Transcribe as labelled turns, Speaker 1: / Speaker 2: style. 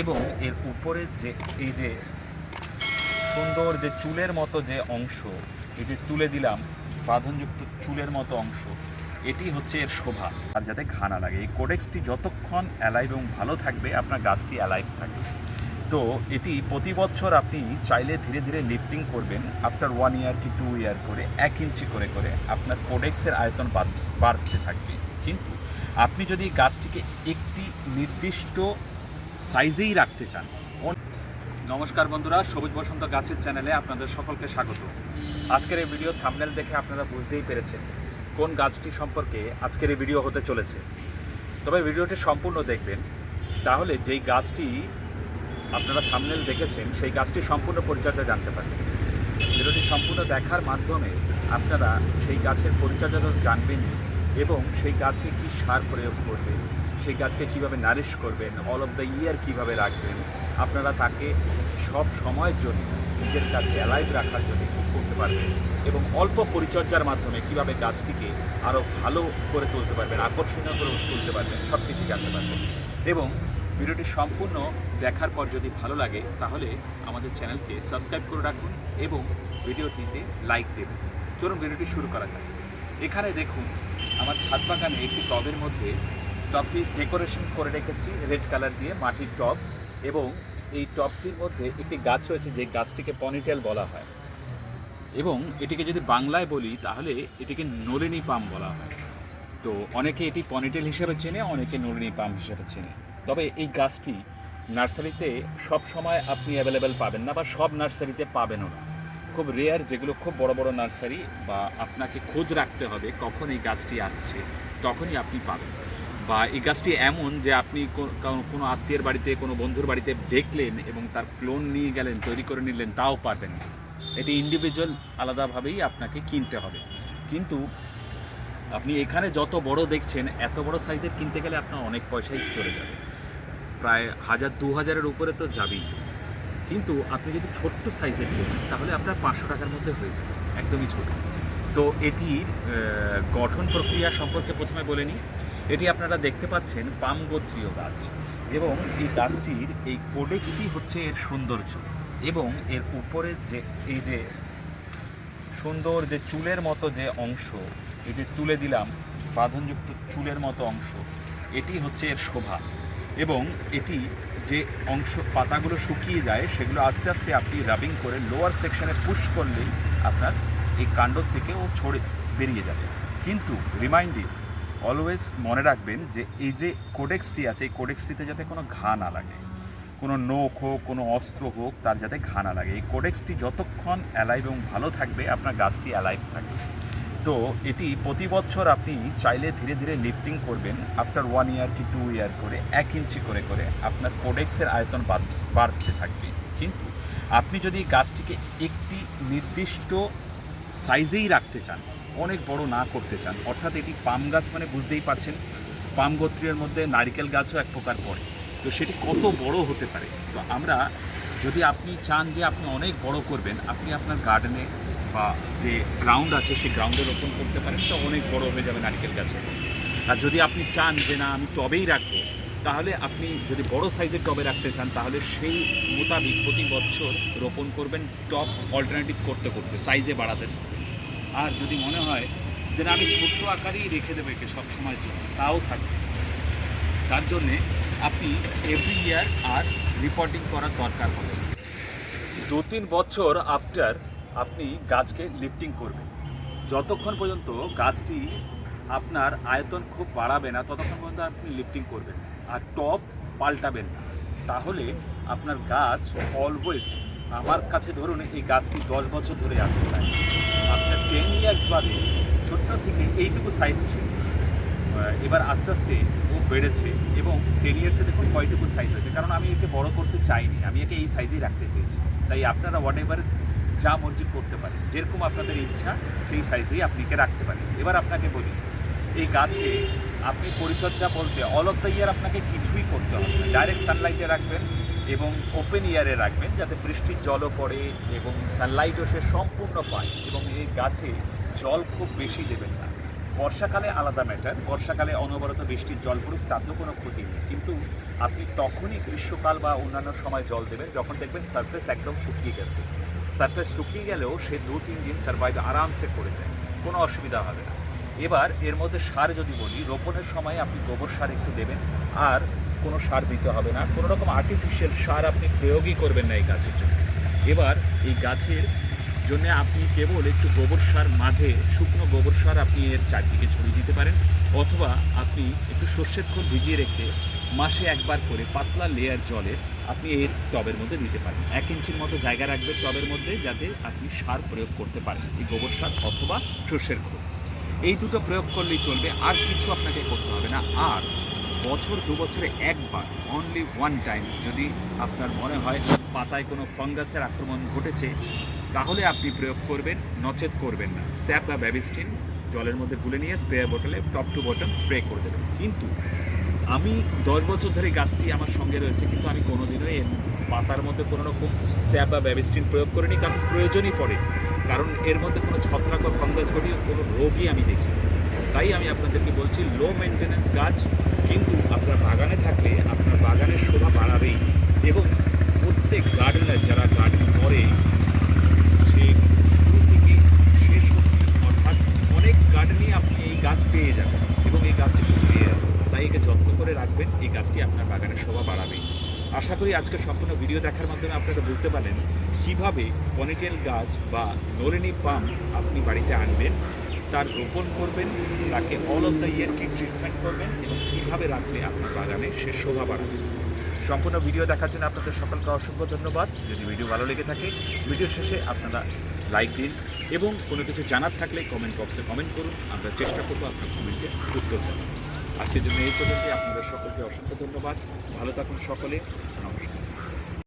Speaker 1: এবং এর উপরে যে, এই যে সুন্দর যে চুলের মতো যে অংশ, এই যে তুলে দিলাম, বাঁধনযুক্ত চুলের মতো অংশ, এটি হচ্ছে এর শোভা। আর যাতে ঘা না লাগে, এই কোডেক্সটি যতক্ষণ অ্যালাইভ এবং ভালো থাকবে, আপনার গাছটি অ্যালাইভ থাকবে। তো এটি প্রতি বছর আপনি চাইলে ধীরে ধীরে লিফটিং করবেন, আফটার ওয়ান ইয়ার কি টু ইয়ার করে, এক ইঞ্চি করে করে আপনার কোডেক্সের আয়তন বাড়তে থাকবে। কিন্তু আপনি যদি গাছটিকে একটি নির্দিষ্ট সাইজেই রাখতে চান। নমস্কার বন্ধুরা, সবুজ বসন্ত গাছের চ্যানেলে আপনাদের সকলকে স্বাগত। আজকের এই ভিডিও থামনেল দেখে আপনারা বুঝতেই পেরেছেন কোন গাছটি সম্পর্কে আজকের এই ভিডিও হতে চলেছে। তবে ভিডিওটি সম্পূর্ণ দেখবেন, তাহলে যেই গাছটি আপনারা থামনেল দেখেছেন, সেই গাছটি সম্পূর্ণ পরিচর্যা জানতে পারবেন। ভিডিওটি সম্পূর্ণ দেখার মাধ্যমে আপনারা সেই গাছের পরিচর্যা তো জানবেনই, এবং সেই গাছে কি সার প্রয়োগ করবেন সেই গাছকে কীভাবে নারিশ করবেন অল অফ দ্য ইয়ার কীভাবে রাখবেন, আপনারা তাকে সব সময়ের জন্য নিজের কাছে অ্যালাইভ রাখার জন্য কী করতে পারবেন এবং অল্প পরিচর্যার মাধ্যমে কীভাবে গাছটিকে আরও ভালো করে তুলতে পারবেন, আকর্ষণীয় করে তুলতে পারবেন সব কিছু জানতে পারবেন। এবং ভিডিওটি সম্পূর্ণ দেখার পর যদি ভালো লাগে, তাহলে আমাদের চ্যানেলকে সাবস্ক্রাইব করে রাখুন এবং ভিডিওটিতে লাইক দেবেন। চলুন ভিডিওটি শুরু করা যাক। এখানে দেখুন, আমার ছাদ বাগানে একটি টবের মধ্যে টবটি ডেকোরেশন করে রেখেছি, রেড কালার দিয়ে মাটির টব এবং এই টবটির মধ্যে একটি গাছ রয়েছে যে গাছটিকে পনিটেল বলা হয়। এবং এটিকে যদি বাংলায় বলি, তাহলে এটিকে নলিনী পাম বলা হয়। তো অনেকে এটি পনিটেল হিসেবে চেনে, অনেকে নলিনী পাম হিসেবে চেনে। তবে এই গাছটি নার্সারিতে সব সময় আপনি অ্যাভেলেবেল পাবেন না বা সব নার্সারিতে পাবেনও না। খুব রেয়ার যেগুলো খুব বড় বড় নার্সারি বা আপনাকে খোঁজ রাখতে হবে কখন এই গাছটি আসছে, তখনই আপনি পাবেন। বা এই গাছটি এমন যে আপনি কোনো আত্মীয়ের বাড়িতে, কোনো বন্ধুর বাড়িতে দেখলেন এবং তার ক্লোন নিয়ে গেলেন, তৈরি করে নিলেন, তাও পারবেন এটি ইন্ডিভিজুয়াল আলাদাভাবেই আপনাকে কিনতে হবে। কিন্তু আপনি এখানে যত বড় দেখছেন, এত বড় সাইজের কিনতে গেলে আপনার অনেক পয়সাই চলে যাবে। প্রায় হাজার, দু হাজারের উপরে তো যাবেই। কিন্তু আপনি যদি ছোট্ট সাইজের কিনেন তাহলে আপনার পাঁচশো টাকার মধ্যে হয়ে যাবে। একদমই ছোট। তো এটির গঠন প্রক্রিয়া সম্পর্কে প্রথমে বলে নিই। এটি আপনারা দেখতে পাচ্ছেন পাম গোত্রীয় গাছ। এবং এই গাছটির এই কোডেক্সটি হচ্ছে এর সৌন্দর্য। এবং এর উপরে যে এই যে সুন্দর যে চুলের মতো যে অংশ, এই যে তুলে দিলাম বাঁধনযুক্ত চুলের মতো অংশ, এটি হচ্ছে এর শোভা। এবং এটি যে অংশ পাতাগুলো শুকিয়ে যায়, সেগুলো আস্তে আস্তে আপনি রাবিং করে লোয়ার সেকশনে পুশ করলেই আপনার এই কাণ্ড থেকে ও ছড়ে বেরিয়ে যাবে। কিন্তু রিমাইন্ডিং অলওয়েজ মনে রাখবেন যে এই যে কোডেক্সটি আছে, এই কোডেক্সটিতে যাতে কোনো ঘা না লাগে, কোনো নোখ হোক, কোনো অস্ত্র হোক, তার যাতে ঘা না লাগে। এই কোডেক্সটি যতক্ষণ অ্যালাইভ এবং ভালো থাকবে, আপনার গাছটি অ্যালাইভ থাকবে। তো এটি প্রতি বছর আপনি চাইলে ধীরে ধীরে লিফটিং করবেন আফটার ওয়ান ইয়ার কি টু ইয়ার করে, এক ইঞ্চি করে করে আপনার কোডেক্সের আয়তন বাড়তে থাকবে। কিন্তু আপনি যদি গাছটিকে একটি নির্দিষ্ট সাইজেই রাখতে চান অনেক বড় না করতে চান। অর্থাৎ এটি পাম গাছ মানে বুঝতেই পারছেন, পাম গোত্রের মধ্যে নারিকেল গাছও এক প্রকার পড়ে। তো সেটি কত বড় হতে পারে? তো আমরা যদি আপনি চান যে আপনি অনেক বড় করবেন, আপনি আপনার গার্ডেনে বা যে গ্রাউন্ড আছে, সেই গ্রাউন্ডে রোপণ করতে পারেন, তো অনেক বড় হয়ে যাবে নারকেল গাছে। আর যদি আপনি চান যে না, আমি টবেই রাখব, তাহলে আপনি যদি বড় সাইজের টবে রাখতে চান, তাহলে সেই মোতাবিক প্রতি বছর রোপণ করবেন টপ অল্টারনেটিভ করতে করতে সাইজে বাড়াতে। আর যদি মনে হয় যে আমি ছোট্ট আকারেই রেখে দেবো একে সবসময়ের জন্য, তাও থাকবে। তার জন্যে আপনি এভরি ইয়ার আর রিপোর্টিং করার দরকার হবে। দু তিন বছর আফটার আপনি গাছকে লিফটিং করবেন। যতক্ষণ পর্যন্ত গাছটি আপনার আয়তন খুব বাড়াবে না, ততক্ষণ পর্যন্ত আপনি লিফটিং করবেন আর টপ পাল্টাবেন না। তাহলে আপনার গাছ অলওয়েজ আমার কাছে ধরুন এই গাছটি দশ বছর ধরে আছে টেন ইয়ার্স বাদে ছোট্ট থেকে এইটুকু সাইজ ছিল। এবার আস্তে আস্তে ও বেড়েছে এবং টেন ইয়ার্সে দেখুন কয়টুকু সাইজ হয়েছে কারণ আমি একে বড় করতে চাইনি, আমি একে এই সাইজেই রাখতে চেয়েছি। তাই আপনারা হোয়াট এভার যা মর্জি করতে পারেন, যেরকম আপনাদের ইচ্ছা সেই সাইজেই আপনি রাখতে পারেন। এবার আপনাকে বলি, এই গাছে আপনি পরিচর্যা বলতে অল অফ দ্য ইয়ার আপনাকে কিছুই করতে হবে ডাইরেক্ট সানলাইটে রাখবেন এবং ওপেন ইয়ারে রাখবেন যাতে বৃষ্টির জলও পড়ে এবং সানলাইটও সে সম্পূর্ণ পায় এবং এই গাছে জল খুব বেশি দেবেন না। বর্ষাকালে আলাদা ম্যাটার বর্ষাকালে অনবরত বৃষ্টির জল পড়ুক, তাতেও কোনো ক্ষতি নেই। কিন্তু আপনি তখনই গ্রীষ্মকাল বা অন্যান্য সময় জল দেবেন যখন দেখবেন সারফেস একদম শুকিয়ে গেছে। সারফেস শুকিয়ে গেলেও সে দু, তিন দিন সার্ভাইভ আরামসে করে যায়। কোনো অসুবিধা হবে না। এবার এর মধ্যে সার যদি বলি, রোপণের সময় আপনি গোবর সার একটু দেবেন। আর কোনো সার দিতে হবে না, কোনো রকম আর্টিফিশিয়াল সার আপনি প্রয়োগই করবেন না এই গাছের জন্য। এবার এই গাছের জন্য আপনি কেবল একটু গোবর সার মাঝে, শুকনো গোবর সার আপনি এর চারদিকে ছড়িয়ে দিতে পারেন, অথবা আপনি একটু সর্ষের খোল ভিজিয়ে রেখে মাসে একবার করে পাতলা লেয়ার জলের আপনি এর টবের মধ্যে দিতে পারেন। এক ইঞ্চির মতো জায়গা রাখবেন টবের মধ্যে যাতে আপনি সার প্রয়োগ করতে পারেন, এই গোবর সার অথবা সর্ষের খোল। এই দুটো প্রয়োগ করলেই চলবে, আর কিছু আপনাকে করতে হবে না। আর বছর, দু বছরে একবার অনলি ওয়ান টাইম যদি আপনার মনে হয় পাতায় কোনো ফাঙ্গাসের আক্রমণ ঘটেছে, তাহলে আপনি প্রয়োগ করবেন, নচেত করবেন না। স্যাপ বা ব্যাবিস্টিন জলের মধ্যে গুলে নিয়ে স্প্রে বোটলে টপ টু বটম স্প্রে করে দেবেন। কিন্তু আমি দশ বছর ধরে গাছটি আমার সঙ্গে রয়েছে, কিন্তু আমি কোনোদিনও এর পাতার মধ্যে কোনো রকম স্যাপ বা ব্যাবিস্টিন প্রয়োগ করিনি, কারণ প্রয়োজনই পড়ে কারণ এর মধ্যে কোনো ছত্রাক বা ফাঙ্গাস ঘটিয়ে কোনো রোগই আমি দেখি তাই আমি আপনাদেরকে বলছি লো মেনটেন্যান্স গাছ কিন্তু আপনার বাগানে থাকলে আপনার বাগানের শোভা বাড়াবেই। এবং প্রত্যেক গার্ডেনার যারা গার্ডেন করে, সে শুরু থেকে শেষ অর্থাৎ অনেক গার্ডেনই আপনি এই গাছ পেয়ে যাবেন এবং এই গাছটি পেয়ে যাবেন তাই একে যত্ন করে রাখবেন, এই গাছটি আপনার বাগানের শোভা বাড়াবেই আশা করি আজকে সম্পূর্ণ ভিডিও দেখার মাধ্যমে আপনারা বুঝতে পারেন কীভাবে পনিটেল গাছ বা নলিনী পাম আপনি বাড়িতে আনবেন। তার রোপণ করবেন, তাকে অল অফ দ্য ইয়ার কি ট্রিটমেন্ট করবেন এবং কীভাবে রাখলে আপনার বাগানে সে শোভা বাড়াবে। সম্পূর্ণ ভিডিও দেখার জন্য আপনাদের সকলকে অসংখ্য ধন্যবাদ। যদি ভিডিও ভালো লেগে থাকে ভিডিও শেষে আপনারা লাইক দিন এবং কোনো কিছু জানার থাকলে কমেন্ট বক্সে কমেন্ট করুন। আমরা চেষ্টা করব আপনার কমেন্টে উত্তর দেওয়ার। আজকের জন্য এই পর্যন্ত আপনাদের সকলকে অসংখ্য ধন্যবাদ। ভালো থাকুন সকলে।